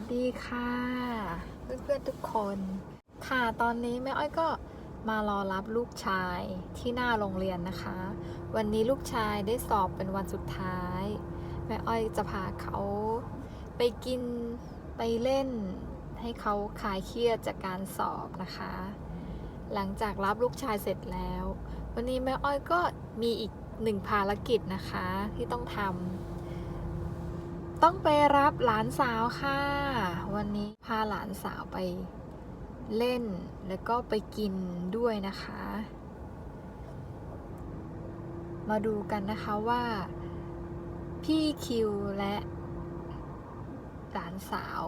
สดีค่ะ เพื่อนๆทุกคน ค่ะตอนนี้แม่อ้อยก็มารอรับลูกชายที่หน้าโรงเรียนนะคะ วันนี้ลูกชายได้สอบเป็นวันสุดท้าย แม่อ้อยจะพาเขาไปกินไปเล่น ให้เขาคลายเครียดจากการสอบนะคะ หลังจากรับลูกชายเสร็จแล้ว วันนี้แม่อ้อยก็มีอีกหนึ่งภารกิจนะคะที่ต้องทำ ต้องไปรับหลานสาวค่ะ วันนี้พาหลานสาวไปเล่นแล้วก็ไปกินด้วยนะคะ มาดูกันนะคะว่าพี่คิวและหลานสาว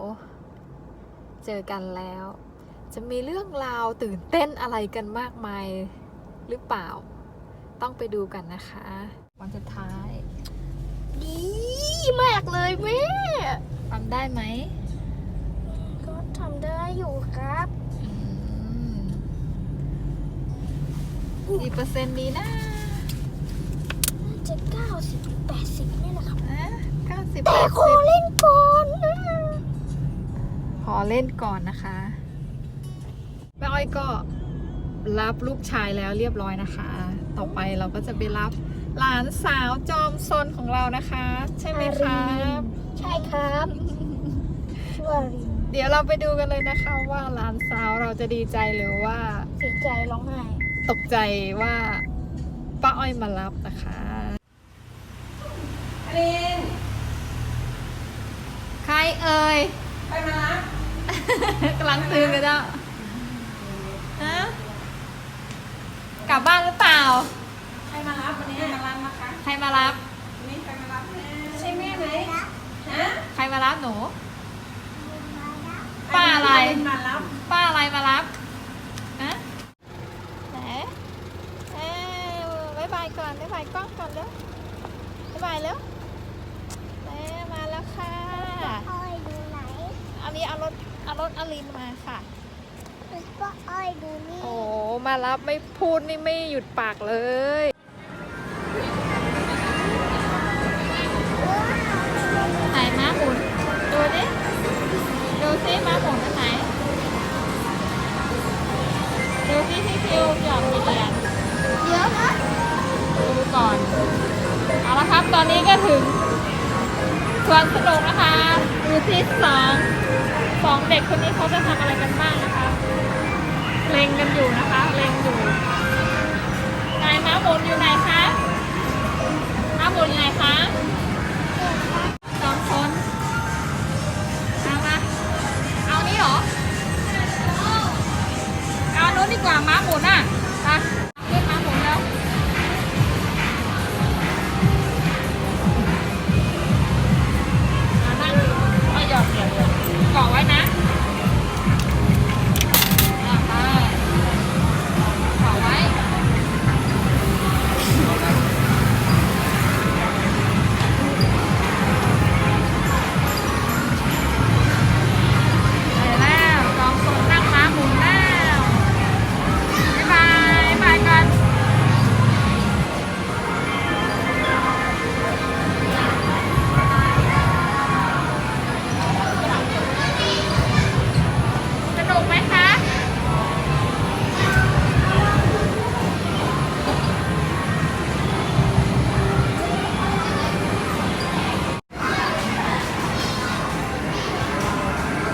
เจอกันแล้ว จะมีเรื่องราวตื่นเต้นอะไรกันมากมายหรือเปล่า ต้องไปดูกันนะคะ วันสุดท้าย ดีมากเลยแม่ทำได้ไหมก็ทำได้อยู่ครับกี่เปอร์เซ็นต์ดีนะน่าจะเก้าสิบแปดสิบนี่แหละครับอะเก้าสิบแต่แปดขอสิบเล่นก่อนนะขอเล่นก่อนนะคะแม่อ้อยก็รับลูกชายแล้วเรียบร้อยนะคะ ต่อไปเราก็จะไปรับ หลานสาวจอมซนของเรานะคะ ใช่ไหมครับ ใช่ครับช่วยรินเดี๋ยวเราไปดูกันเลยนะคะ ว่าหลานสาวเราจะดีใจหรือว่าเสียใจร้องไห้ตกใจว่าป้าอ้อยมารับนะคะอลินใครเอ่ยใครมารับกำลังตื่นกันแล้วฮะกลับบ้านหรือเปล่าใครมารับ มารับวันนี้ใครมารับแม่ใช่แม่ไหมฮะใครมารับหนู ป้าอะไรลินมารับป้าอะไรมารับฮะไหนเอ้ยบายบายก่อนบายบายกล้องก่อนเร็วบายบายเร็วเอ้ยมาแล้วค่ะอ้อยดูไหนอันนี้เอารถเอารถอลินมาค่ะก็อ้อยดูนี่ โอ้มารับไม่พูดนี่ไม่หยุดปากเลย อันนี้ก็ถึงสวนสนุกนะคะดูที่สองสองเด็กคนนี้เขาจะทำอะไรกันบ้างนะคะเล็งกันอยู่นะคะ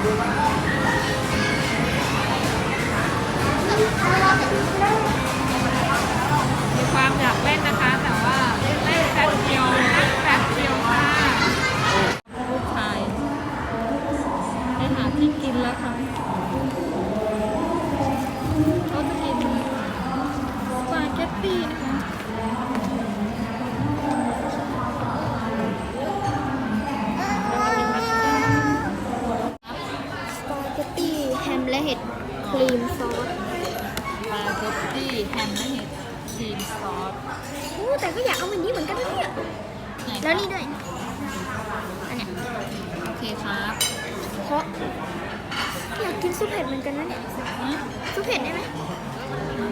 何? อสโอ้แต่ก็อยากเอาวันนี้เหมือนกันนะเนี่ยไหนแล้วคะนี่ด้วยอันเนี้ยโอเคครับเพราะอยากกินซุปเผ็ดเหมือนกันนะเนี่ยฮะซุปเผ็ดได้ไหม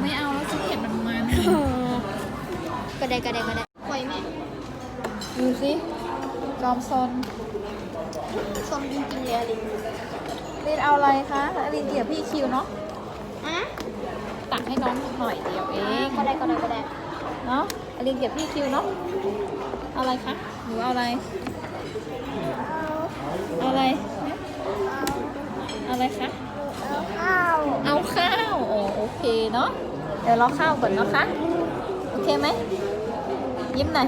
ไม่เอาแล้วซุปเผ็ดมันมันก็ได้ก็ได้ก็ได้ปล่อยแม่ดูสิจอมซนสมจริงๆเลยอลินลินเอาอะไรคะลินเดี๋ยวพี่คิวเนาะอะตักให้น้องหน่อยเดียวเอง ก็ได้ก็ได้ก็ได้ เนาะอลินเก็บพี่คิวเนาะเอาอะไรคะหนูเอาอะไร เอาอะไร เอาอะไรคะ เอาข้าว เอาข้าวโอ้โอเคเนาะ เดี๋ยวรอข้าวก่อนนะคะ โอเคไหม ยิ้มหน่อย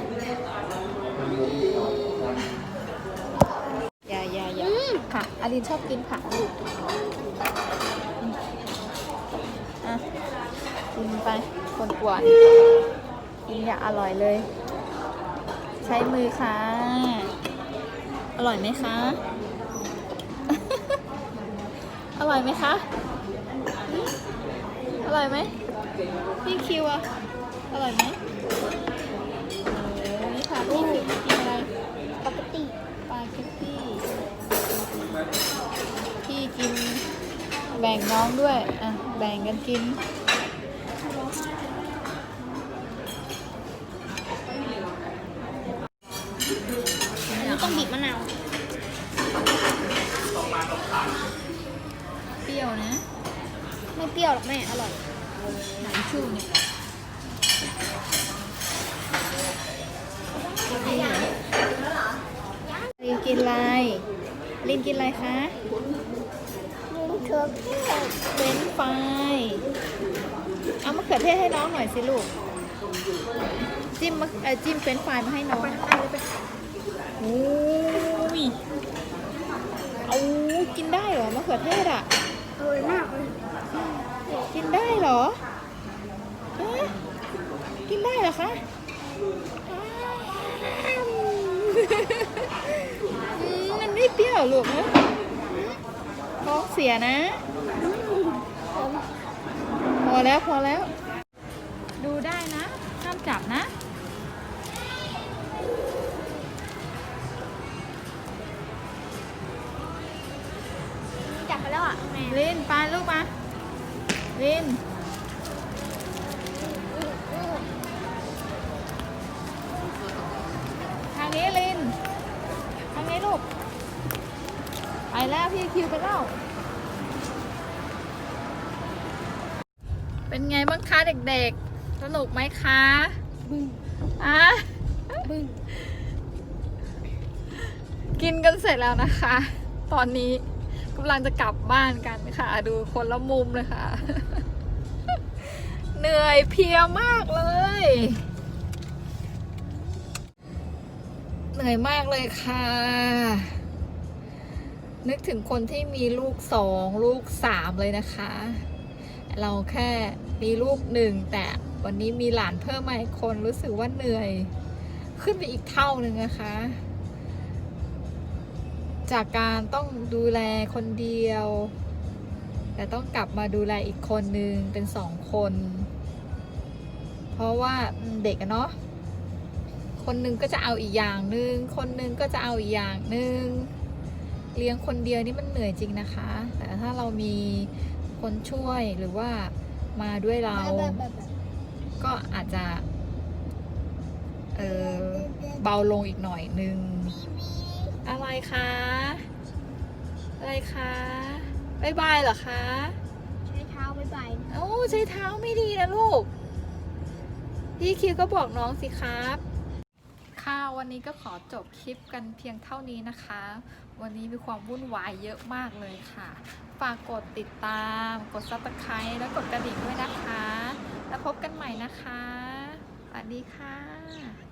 อย่าอย่าอย่าค่ะ อลินชอบกินผักลูกอืมอะกินไปคนกวน กินอย่าอร่อยเลย ใช้มือค่ะ อร่อยไหมคะ อร่อยไหมคะ อร่อยไหมพี่คิวอะอร่อยไหมนี่ค่ะพี่คิวกินอะไรปกติปาเกตตี้พี่กินแบ่งน้องด้วย อะ แบ่งกันกิน ไม่เปรี้ยวหรอกแม่ อร่อยหนังชูเนี่ยลินกินอะไรลินกินอะไรคะลุงเธอเพื่อนเฟรนช์ฟรายเอามะเขือเทศให้น้องหน่อยสิลูก จิ้มมะเอ่อจิ้มเฟรนช์ฟรายมาให้น้องโอ้ยเอากินได้เหรอมะเขือเทศอะอร่อยมา กเลยกินได้เหรอฮะกินได้เหรอคะอ้าวอืมมันไม่เปรี้ยวลูกนะท้องเสียนะ พอแล้วพอแล้ว ดูได้นะห้ามจับนะจับไปแล้วอะแม่ลินไปลูกมา ลินทางนี้ลิน ทางนี้ลูก ไปแล้วพี่คิวไปแล้ว เป็นไงบ้างคะเด็กๆ สนุกไหมคะบึ้งอะบึ้งกินกันเสร็จแล้วนะคะ ตอนนี้กำลังจะกลับบ้านกันค่ะ ดูคนละมุมเลยค่ะ เหนื่อยเพลียมากเลย เหนื่อยมากเลยค่ะ นึกถึงคนที่มีลูกสองลูกสามเลยนะคะ เราแค่มีลูกหนึ่งแต่วันนี้มีหลานเพิ่มมาอีกคนรู้สึกว่าเหนื่อย ขึ้นไปอีกเท่าหนึ่งนะคะ จากการต้องดูแลคนเดียว แต่ต้องกลับมาดูแลอีกคนนึงเป็นสองคน เพราะว่าเด็กเนาะคนนึงก็จะเอาอีกอย่างนึง คนนึงก็จะเอาอีกอย่างนึง เลี้ยงคนเดียวนี่มันเหนื่อยจริงนะคะ แต่ถ้าเรามีคนช่วยหรือว่ามาด้วยเรา ก็อาจจะ เออเบาลงอีกหน่อยนึง อะไรคะ อะไรคะ บายบายเหรอคะใช้เท้าบ๊ายบายโอ้ใช้เท้าไม่ดีนะลูก พี่คิวก็บอกน้องสิครับ ค่ะวันนี้ก็ขอจบคลิปกันเพียงเท่านี้นะคะ วันนี้มีความวุ่นวายเยอะมากเลยค่ะ ฝากกดติดตาม กดซับสไครต์และกดกระดิ่งด้วยนะคะ แล้วพบกันใหม่นะคะ สวัสดีค่ะบ๊ายบาย